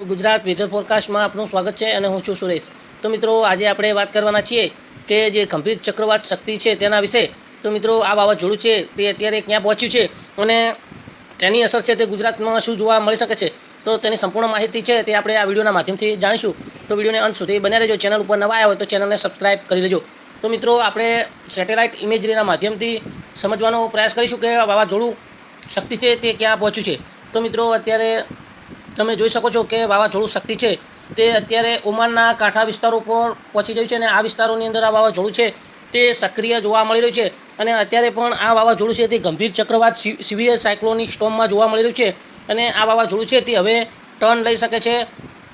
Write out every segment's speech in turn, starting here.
Gujarat weather ફોરકાસ્ટમાં આપનું સ્વાગત છે અને હું છું સુરેશ. તો મિત્રો, આજે આપણે વાત કરવાના છીએ કે જે ગંભીર ચક્રવાત શક્તિ છે તેના વિશે. તો મિત્રો, આ વાવાઝોડું છે તે અત્યારે ક્યાં પહોંચ્યું છે અને તેની અસર છે તે ગુજરાતમાં શું જોવા મળી શકે છે? તો તેની સંપૂર્ણ માહિતી છે તે આપણે આ વિડીયોના માધ્યમથી જાણીશું. તો વિડીયોને અંત સુધી બન્યા રહેજો. ચેનલ ઉપર નવા આવ્યા હોય તો ચેનલને સબસ્ક્રાઇબ કરી લેજો. તો મિત્રો, આપણે સેટેલાઇટ ઇમેજરીના માધ્યમથી સમજવાનો પ્રયાસ કરીશું કે આ વાવાઝોડું શક્તિ છે તે ક્યાં પહોંચ્યું છે. તો મિત્રો, અત્યારે તમે જોઈ શકો છો કે વાવાઝોડું શક્તિ છે. તે અત્યારે ઓમાનના કાંઠા વિસ્તારો પર પહોંચી ગયું છે અને આ વિસ્તારોની અંદર આ વાવાઝોડું છે. તે સક્રિય જોવા મળી રહ્યું છે અને અત્યારે પણ આ વાવાઝોડું છે તે ગંભીર ચક્રવાત સિવિયર સાયક્લોનિક સ્ટોમમાં જોવા મળી રહ્યું છે અને આ વાવાઝોડું છે તે હવે ટર્ન લઈ શકે છે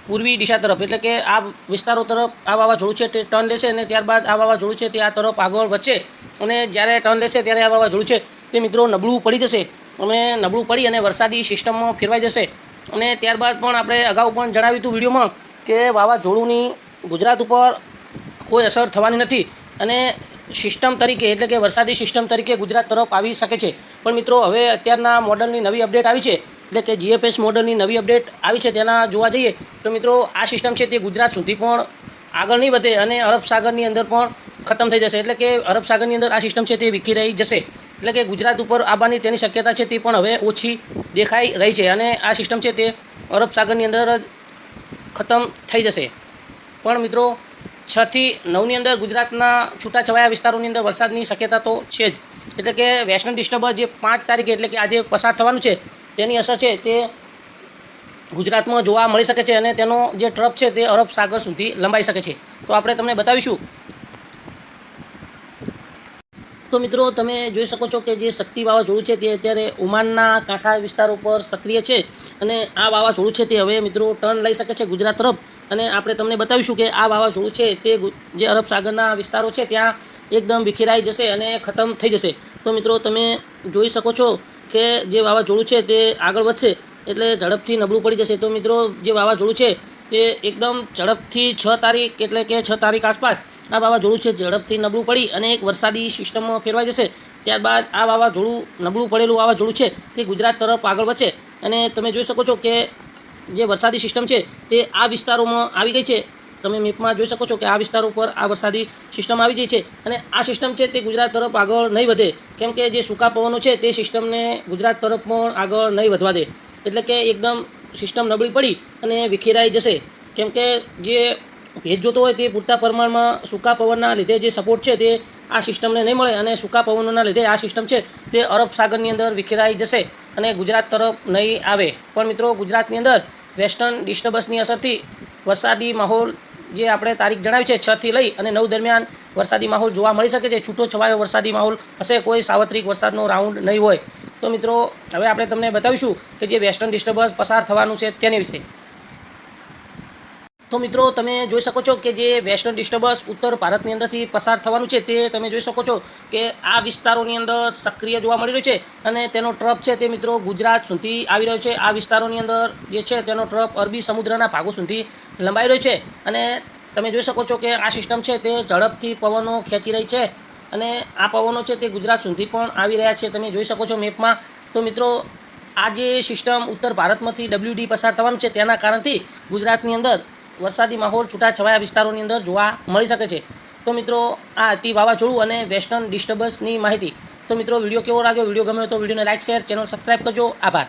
પૂર્વી દિશા તરફ. એટલે કે આ વિસ્તારો તરફ આ વાવાઝોડું છે તે ટર્ન લેશે અને ત્યારબાદ આ વાવાઝોડું છે તે આ તરફ આગળ વધશે અને જ્યારે ટર્ન લેશે ત્યારે આ વાવાઝોડું છે તે મિત્રો નબળું પડી જશે. અને નબળું પડી અને વરસાદી સિસ્ટમમાં ફેરવાઈ જશે. અને ત્યારબાદ પણ આપણે અગાઉ પણ જણાવ્યું હતું વિડીયોમાં કે વાવાઝોડુંની ગુજરાત ઉપર કોઈ અસર થવાની નથી અને સિસ્ટમ તરીકે, એટલે કે વરસાદી સિસ્ટમ તરીકે ગુજરાત તરફ આવી શકે છે. પણ મિત્રો, હવે અત્યારના મોડલની નવી અપડેટ આવી છે, એટલે કે જીએફએસ મોડલની નવી અપડેટ આવી છે તેના જોવા જઈએ, તો મિત્રો, આ સિસ્ટમ છે તે ગુજરાત સુધી પણ આગળ નહીં વધે અને અરબ સાગરની અંદર પણ ખતમ થઈ જશે. એટલે કે અરબ સાગરની અંદર આ સિસ્ટમ છે તે વિખી રહી જશે. એટલે કે ગુજરાત ઉપર આવવાની તેની શક્યતા છે તે પણ હવે ઓછી દેખાઈ રહી છે અને આ સિસ્ટમ છે તે અરબ સાગરની અંદર જ ખતમ થઈ જશે. પણ મિત્રો છથી નવની અંદર ગુજરાતના છૂટાછવાયા વિસ્તારોની અંદર વરસાદની શક્યતા તો છે જ. એટલે કે વેસ્ટર્ન ડિસ્ટર્બન્સ જે પાંચ તારીખે એટલે કે આજે પસાર થવાનું છે, તેની અસર છે તે ગુજરાતમાં જોવા મળી શકે છે અને તેનો જે ટ્રપ છે તે અરબ સાગર સુધી લંબાઈ શકે છે. તો આપણે તમને બતાવીશું તો મિત્રો, તમે જોઈ શકો છો કે જે શક્તિ વાવાઝોડું છે તે અત્યારે ઓમાનના કાંઠા વિસ્તારો પર સક્રિય છે અને આ વાવાઝોડું છે તે હવે મિત્રો ટર્ન લઈ શકે છે ગુજરાત તરફ. અને આપણે તમને બતાવીશું કે આ વાવાઝોડું છે તે જે અરબ સાગરના વિસ્તારો છે ત્યાં એકદમ વિખેરાઈ જશે અને ખતમ થઈ જશે. તો મિત્રો, તમે જોઈ શકો છો કે જે વાવાઝોડું છે તે આગળ વધશે એટલે ઝડપથી નબળું પડી જશે. તો મિત્રો, જે વાવાઝોડું છે તે એકદમ ઝડપથી છ તારીખ એટલે કે છ તારીખ આસપાસ આ વાવાઝોડું છે, ઝડપથી નબળું પડી અને એક વરસાદી સિસ્ટમમાં ફેરવાઈ જશે. ત્યારબાદ આ વાવાઝોડું, નબળું પડેલું વાવાઝોડું છે, તે ગુજરાત તરફ આગળ વધશે. અને તમે જોઈ શકો છો કે જે વરસાદી સિસ્ટમ છે, તે આ વિસ્તારોમાં આવી ગઈ છે. તમે મેપમાં જોઈ શકો છો કે આ વિસ્તારો પર આ વરસાદી સિસ્ટમ આવી ગઈ છે અને આ સિસ્ટમ છે, તે ગુજરાત તરફ આગળ નહીં વધે. કેમ કે જે સૂકા પવનો છે, તે સિસ્ટમને ગુજરાત તરફ પણ આગળ નહીં વધવા દે. એટલે કે એકદમ સિસ્ટમ નબળી પડી અને વિખેરાઈ જશે. કેમ કે જે ભેજ જોતો હોય તે પૂરતા પ્રમાણમાં સૂકા પવનના લીધે જે સપોર્ટ છે તે આ સિસ્ટમને નહીં મળે અને સૂકા પવનોના લીધે આ સિસ્ટમ છે તે અરબ સાગરની અંદર વિખેરાઈ જશે અને ગુજરાત તરફ નહીં આવે. પણ મિત્રો, ગુજરાતની અંદર વેસ્ટર્ન ડિસ્ટર્બન્સની અસરથી વરસાદી માહોલ જે આપણે તારીખ જણાવી છે છથી લઈ અને નવ દરમિયાન વરસાદી માહોલ જોવા મળી શકે છે. છૂટો છવાયો વરસાદી માહોલ હશે, કોઈ સાવત્રિક વરસાદનો રાઉન્ડ નહીં હોય. તો મિત્રો, હવે આપણે તમને બતાવીશું કે જે વેસ્ટર્ન ડિસ્ટર્બન્સ પસાર થવાનું છે તેની વિશે. તો મિત્રો, તમે જોઈ શકો છો કે જે વેસ્ટર્ન ડિસ્ટર્બન્સ ઉત્તર ભારતની અંદરથી પસાર થવાનું છે, તે તમે જોઈ શકો છો કે આ વિસ્તારોની અંદર સક્રિય જોવા મળી રહ્યું છે અને તેનો ટ્રપ છે તે મિત્રો ગુજરાત સુધી આવી રહ્યો છે. આ વિસ્તારોની અંદર જે છે તેનો ટ્રપ અરબી સમુદ્રના ભાગો સુધી લંબાઈ રહ્યો છે અને તમે જોઈ શકો છો કે આ સિસ્ટમ છે તે ઝડપથી પવનો ખેંચી રહી છે અને આ પવનો છે તે ગુજરાત સુધી પણ આવી રહ્યા છે. તમે જોઈ શકો છો મેપમાં. તો મિત્રો, આ જે સિસ્ટમ ઉત્તર ભારતમાંથી ડબલ્યુડી પસાર થવાનું છે, તેના કારણથી ગુજરાતની અંદર વરસાદી માહોલ છૂટાછવાયા વિસ્તારોની અંદર જોવા મળી શકે છે. તો મિત્રો, આ હતી વાવાઝોડું અને વેસ્ટર્ન ડિસ્ટર્બન્સની માહિતી. તો મિત્રો, વીડિયો કેવો લાગ્યો? વીડિયો ગમ્યો તો વિડીયોને લાઇક શેર, ચેનલ સબસ્ક્રાઈબ કરજો. આભાર.